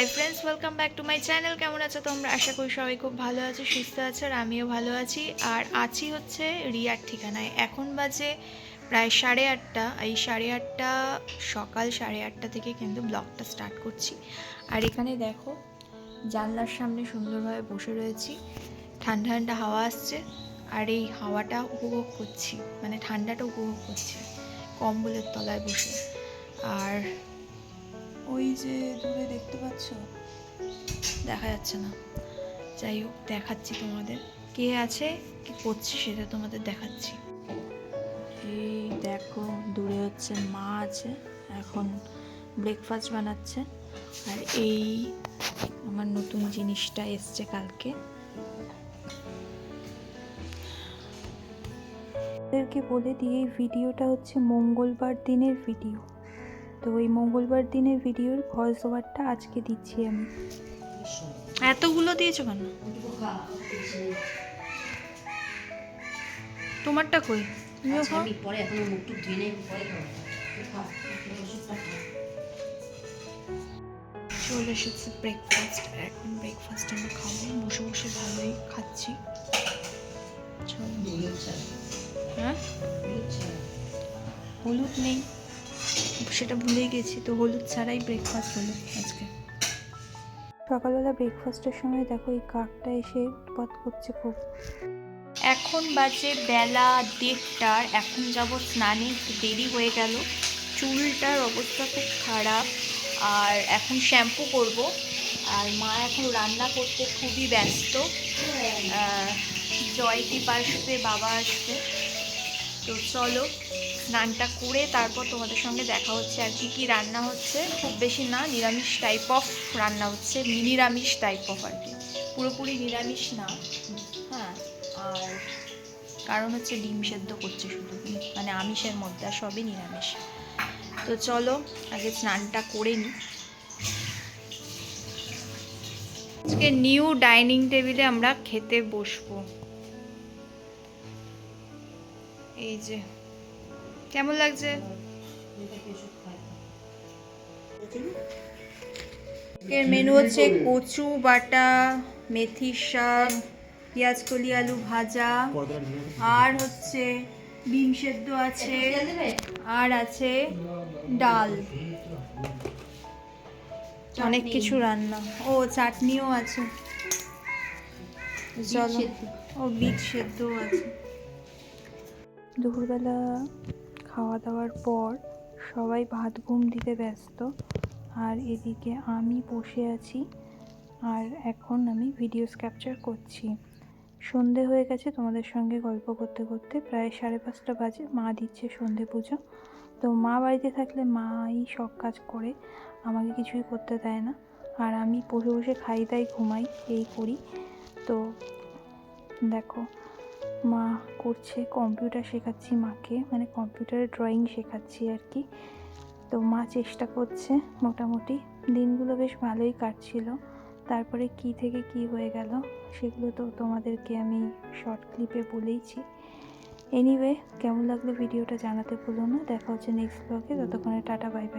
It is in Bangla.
Hi friends, welcome back to my channel. কেমন আছো তোমরা? আশা করি সবাই খুব ভালো আছো, সুস্থ আছো, আর আমিও ভালো আছি। আর আছি হচ্ছে রিয়ার ঠিকানায়। এখন বাজে প্রায় সাড়ে আটটা। এই সাড়ে আটটা, সকাল সাড়ে আটটা থেকে কিন্তু ব্লগটা স্টার্ট করছি। আর এখানে দেখো, জানলার সামনে সুন্দরভাবে বসে রয়েছি। ঠান্ডা ঠান্ডা হাওয়া আসছে। আর এই হাওয়াটা উপভোগ করছি। মানে ঠান্ডাটা উপভোগ করছি কম্বলের তলায় বসে। আর ওই যে দূরে দেখতে পাচ্ছ? দেখা যাচ্ছে না। যাই হোক, দেখাচ্ছি তোমাদের। কে আছে, কি করছে সেটা তোমাদের দেখাচ্ছি। এই দেখো, দূরে হচ্ছে মা আছে, এখন ব্রেকফাস্ট বানাচ্ছে। আর এই আমার নতুন জিনিসটা এসছে কালকে। আপনাদেরকে বলে দিয়ে ভিডিওটা হচ্ছে মঙ্গলবার দিনের ভিডিও। তো ওই মঙ্গলবার দিনের ভিডিওর ভয়েস ওভারটা আজকে দিচ্ছি আমি। এতগুলো দিয়েছ কেন? তোমারটা কই? তুমিও আচ্ছা, খাও। আমি পরে এখনও মুখ টুক ধুয়ে নেই পরে। চলে এসেছে ব্রেকফাস্ট এখন ব্রেকফাস্ট আমরা খাব। বসে বসে ভালোই খাচ্ছি। হ্যাঁ? হলুদ নেই। সেটা ভুলেই গেছি। তো হলুদ ছাড়াই ব্রেকফাস্ট হলো আজকে। সকালবেলা ব্রেকফাস্টের সময় দেখো এই কাকটা এসে উৎপাত করছে খুব। এখন বাজে বেলা দেড়টার। এখন যাব স্নানে, একটু দেরি হয়ে গেল। চুলটার অবস্থা খুব খারাপ। আর এখন শ্যাম্পু করব। আর মা এখন রান্না করতে খুবই ব্যস্ত। জয়দীপ আসবে, বাবা আসবে। তো চলো, স্নানটা করে তারপর তোমাদের সঙ্গে দেখা হচ্ছে আর কি কী রান্না হচ্ছে। খুব বেশি না, নিরামিষ টাইপ অফ রান্না হচ্ছে, নিরামিষ টাইপ অফ আর কি। পুরোপুরি নিরামিষ না হ্যাঁ আর কারণ হচ্ছে ডিম সেদ্ধ করছে শুধু মানে আমিষের মধ্যে, আর সবই নিরামিষ। তো চলো, আগে স্নানটা করে নিই আজকে নিউ ডাইনিং টেবিলে আমরা খেতে বসবো। এই যে কেমন লাগছে? এর মেনু হচ্ছে কচু বাটা মেথি শাক পেঁয়াজ কলি আলু ভাজা। আর হচ্ছে ডিম সেদ্ধ আছে আর আছে ডাল। অনেক কিছু রান্না। ও চাটনিও আছে। চলো। ও বিট সেদ্ধও আছে। দুপুরবেলা খাওয়া দাওয়ার পর সবাই ভাত ঘুম দিতে ব্যস্ত। আর এদিকে আমি বসে আছি আর এখন আমি ভিডিওস ক্যাপচার করছি। সন্ধে হয়ে গেছে, তোমাদের সঙ্গে গল্প করতে করতে প্রায় সাড়ে পাঁচটা বাজে। মা দিচ্ছে সন্ধে পুজো। তো মা বাড়িতে থাকলে মাই সব কাজ করে, আমাকে কিছুই করতে দেয় না। আর আমি বসে বসে খাই দাই ঘুমাই, এই করি। তো দেখো মা করছে কম্পিউটার শেখাচ্ছি মাকে মানে কম্পিউটারে ড্রয়িং শেখাচ্ছি আর কি। তো মা চেষ্টা করছে মোটামুটি। দিনগুলো বেশ ভালোই কাটছিল। তারপরে কি থেকে কি হয়ে গেল সেগুলো তো তোমাদেরকে আমি শর্ট ক্লিপে বলেইছি। এনিওয়ে কেমন লাগল ভিডিওটা জানাতে ভুলো না। দেখা হচ্ছে নেক্সট ব্লগে ততক্ষণে টাটা বাই বাই